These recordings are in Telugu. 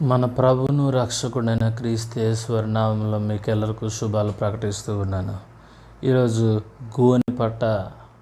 మన ప్రభును రక్షకుడైన క్రీస్తేశ్వర నామంలో మీకెల్లరికూ శుభాలు ప్రకటిస్తూ ఉన్నాను. ఈరోజు గోని పట్ట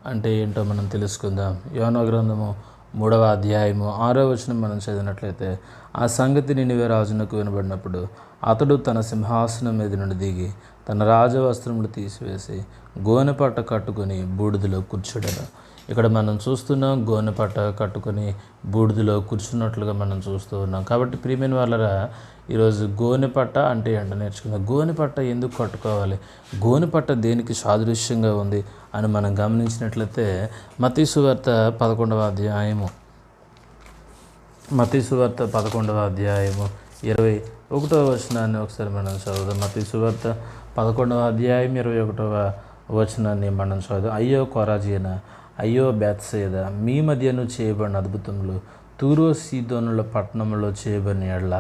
అంటే ఏంటో మనం తెలుసుకుందాం. యోన గ్రంథము మూడవ అధ్యాయము ఆరో వచనం మనం చదివినట్లయితే ఆ సంగతి నినివే రాజునకు వినబడినప్పుడు అతడు తన సింహాసనం మీద నుండి దిగి తన రాజవస్త్రములు తీసివేసి గోనెపట్ట కట్టుకుని కట్టుకొని బూడిదలో కూర్చోడను. ఇక్కడ మనం చూస్తున్నాం గోనె పట్ట కట్టుకొని బూడిదలో కూర్చున్నట్లుగా మనం చూస్తూ ఉన్నాం. కాబట్టి ప్రియమైన వాళ్ళరా ఈరోజు గోనె పట్ట అంటే ఏంటో నేర్చుకుందాం. గోనె పట్ట ఎందుకు కట్టుకోవాలి? గోనె పట్ట దేనికి సాదృశ్యంగా ఉంది అని మనం గమనించినట్లయితే మతీసు వార్త పదకొండవ అధ్యాయము. మతీసు వార్త పదకొండవ అధ్యాయము ఇరవై ఒకటవ వచనాన్ని ఒకసారి మనం చదువుదాం. మతీసువార్త పదకొండవ అధ్యాయం ఇరవై ఒకటవ వచనాన్ని మనం చదువు అయ్యో కొరాజీన అయ్యో బెత్సేద మీ మధ్యను చేయబడిన అద్భుతములు తూరో సీదోనుల పట్టణంలో చేయబడిన ఎడల.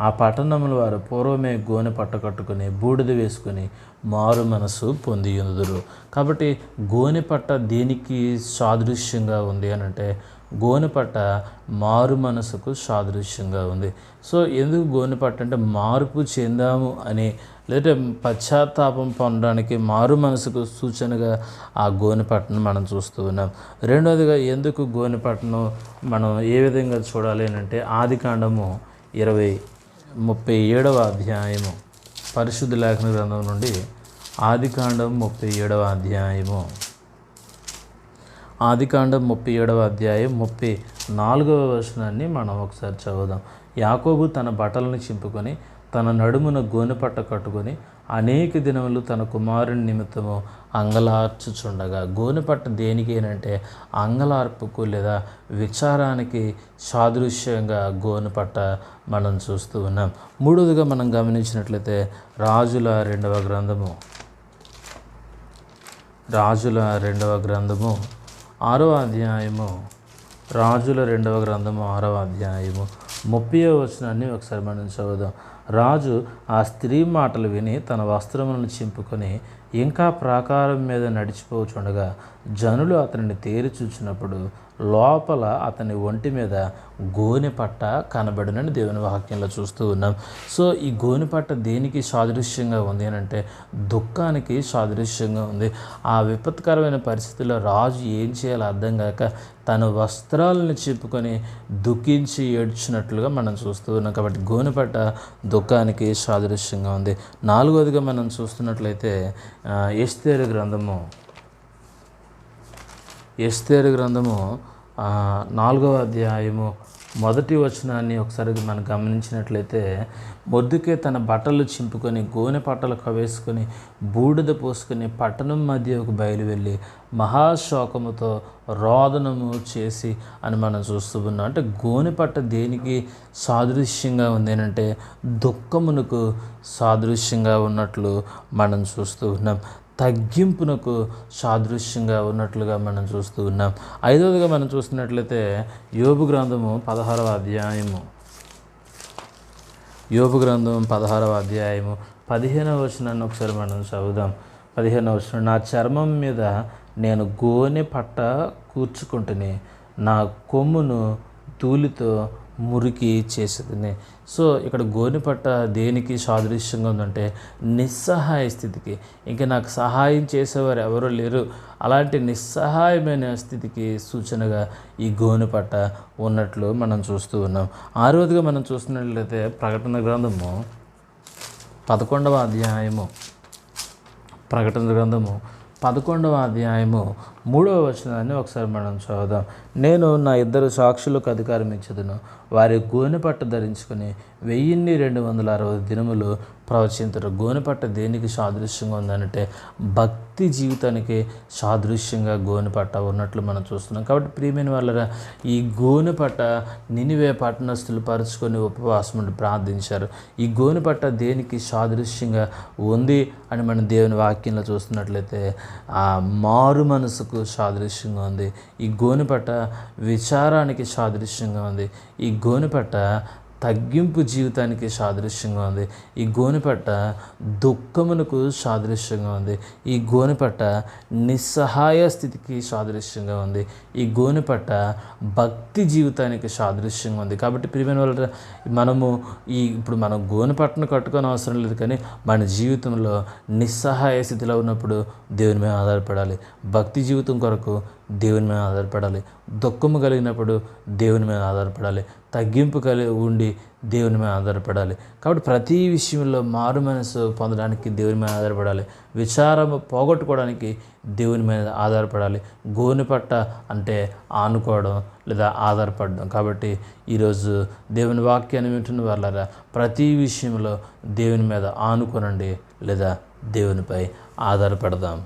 ఆ పట్టణముల వారు పూర్వమే గోనె పట్ట కట్టుకుని బూడిద వేసుకుని మారు మనసు పొందిందురు కాబట్టి గోనె పట్ట దేనికి సాదృశ్యంగా ఉంది అని అంటే గోనెపట్ట మారు మనసుకు సాదృశ్యంగా ఉంది. సో ఎందుకు గోనెపట్ట అంటే మార్పు చెందాము అని లేదంటే పశ్చాత్తాపం పొందడానికి మారు మనసుకు సూచనగా ఆ గోనెపట్టను మనం చూస్తూ ఉన్నాం. రెండవదిగా ఎందుకు గోనెపట్టను మనం ఏ విధంగా చూడాలి అంటే ఆది కాండము ఇరవై ముప్పై ఏడవ అధ్యాయము పరిశుద్ధ లేఖన గ్రంథం నుండి ఆది కాండం ముప్పై ఏడవ అధ్యాయము. ఆదికాండం ముప్పై ఏడవ అధ్యాయం ముప్పై నాలుగవ వచనాన్ని మనం ఒకసారి చదువుదాం. యాకోబు తన బట్టలను చింపుకొని తన నడుమున గోనెపట్ట కట్టుకొని అనేక దినములు తన కుమారుని నిమిత్తము అంగలార్చుచుండగా. గోనెపట్ట దేనికి అంటే అంగలార్పుకు లేదా విచారానికి సాదృశ్యంగా గోనెపట్ట మనం చూస్తూ ఉన్నాం. మూడవదిగా మనం గమనించినట్లయితే రాజుల రెండవ గ్రంథము. రాజుల రెండవ గ్రంథము. ఆరవ అధ్యాయము రాజుల రెండవ గ్రంథము ఆరవ అధ్యాయము. ముప్పై వచనాన్ని ఒకసారి మనం చదువుదాం రాజు ఆ స్త్రీ మాటలు విని తన వస్త్రములను చింపుకొని ఇంకా ప్రాకారం మీద నడిచిపోచుండగా జనులు అతనిని తేరి చూచినప్పుడు లోపల అతని ఒంటి మీద గోనె పట్ట కనబడినని దేవుని వాక్యంలో చూస్తూ ఉన్నాం. సో ఈ గోనె పట్ట దేనికి సాదృశ్యంగా ఉంది అని అంటే దుఃఖానికి సాదృశ్యంగా ఉంది. ఆ విపత్కరమైన పరిస్థితుల్లో రాజు ఏం చేయాలో అర్థం కాక తన వస్త్రాలను చెప్పుకొని దుఃఖించి ఏడ్చినట్లుగా మనం చూస్తూ ఉన్నాం. కాబట్టి గోనెపట్ట దుఃఖానికి సాదృశ్యంగా ఉంది. నాలుగవదిగా మనం చూస్తున్నట్లయితే ఎస్తేరు గ్రంథము. ఎస్తేరు గ్రంథము నాలుగవ అధ్యాయము మొదటి వచనాన్ని ఒకసారి మనం గమనించినట్లయితే మొద్దుకే తన బట్టలు చింపుకొని గోనె పట్టలు కవేసుకొని బూడిద పోసుకొని పట్టణం మధ్యకు బయలు వెళ్ళి మహాశోకముతో రోదనము చేసి అని మనం చూస్తూ ఉన్నాం. అంటే గోనిపట్ట దేనికి సాదృశ్యంగా ఉంది అంటే దుఃఖమునకు సాదృశ్యంగా ఉన్నట్లు మనం చూస్తూ ఉన్నాం. తగ్గింపునకు సాదృశ్యంగా ఉన్నట్లుగా మనం చూస్తూ ఉన్నాం. ఐదవదిగా మనం చూస్తున్నట్లయితే యోగు గ్రంథము పదహారవ అధ్యాయము. యోగు గ్రంథం పదహారవ అధ్యాయము పదిహేనవ వచనాన్ని ఒకసారి మనం చదువుదాం. పదిహేనవ వచనం నా చర్మం మీద నేను గోనె పట్ట కూర్చుకుంటుని నా కొమ్మును తూలితో మురికి చేసేదని. సో ఇక్కడ గోనెపట్ట దేనికి సాదృశ్యంగా ఉందంటే నిస్సహాయ స్థితికి. ఇంకా నాకు సహాయం చేసేవారు ఎవరూ లేరు. అలాంటి నిస్సహాయమైన స్థితికి సూచనగా ఈ గోనెపట్ట ఉన్నట్లు మనం చూస్తూ ఉన్నాం. ఆరోదిగా మనం చూస్తున్నట్లయితే ప్రకటన గ్రంథము పదకొండవ అధ్యాయము. ప్రకటన గ్రంథము పదకొండవ అధ్యాయము మూడవ వచనాన్ని ఒకసారి మనం చదువుదాం. నేను నా ఇద్దరు సాక్షులకు అధికారం ఇచ్చదును. వారి గోనెపట్ట ధరించుకొని వెయ్యిన్ని రెండు వందల అరవై దినములు ప్రవచించరు గోనెపట్ట దేనికి సాదృశ్యంగా ఉందంటే భక్తి జీవితానికి సాదృశ్యంగా గోనెపట్ట ఉన్నట్లు మనం చూస్తున్నాం. కాబట్టి ప్రియమైన వాళ్ళరా ఈ గోనెపట్ట నినివే పట్టణస్తులు పరుచుకొని ఉపవాసం ప్రార్థించారు. ఈ గోనెపట్ట దేనికి సాదృశ్యంగా ఉంది అని మనం దేవుని వాక్యంలో చూస్తున్నట్లయితే ఆ మారు మనసుకు సాదృశ్యంగా ఉంది. ఈ గోనెపట్ట విచారానికి సాదృశ్యంగా ఉంది. ఈ గోనెపట్ట తగ్గింపు జీవితానికి సాదృశ్యంగా ఉంది. ఈ గోనెపట్ట దుఃఖమునకు సాదృశ్యంగా ఉంది. ఈ గోనెపట్ట నిస్సహాయ స్థితికి సాదృశ్యంగా ఉంది. ఈ గోనెపట్ట భక్తి జీవితానికి సాదృశ్యంగా ఉంది. కాబట్టి ప్రియమైన వాళ్ళ మనము ఈ ఇప్పుడు మనం గోనెపట్టను కట్టుకొని అవసరం లేదు కానీ మన జీవితంలో నిస్సహాయ స్థితిలో ఉన్నప్పుడు దేవుని మీద ఆధారపడాలి. భక్తి జీవితం కొరకు దేవుని మీద ఆధారపడాలి. దుఃఖము కలిగినప్పుడు దేవుని మీద ఆధారపడాలి. తగ్గింపు కలిగి ఉండి దేవుని మీద ఆధారపడాలి. కాబట్టి ప్రతి విషయంలో మారు మనసు పొందడానికి దేవుని మీద ఆధారపడాలి. విచారం పోగొట్టుకోవడానికి దేవుని మీద ఆధారపడాలి. గోని పట్ట అంటే ఆనుకోవడం లేదా ఆధారపడడం. కాబట్టి ఈరోజు దేవుని వాక్యాన్ని వింటున్న వాళ్ళరా ప్రతి విషయంలో దేవుని మీద ఆనుకోనండి లేదా దేవునిపై ఆధారపడదాం.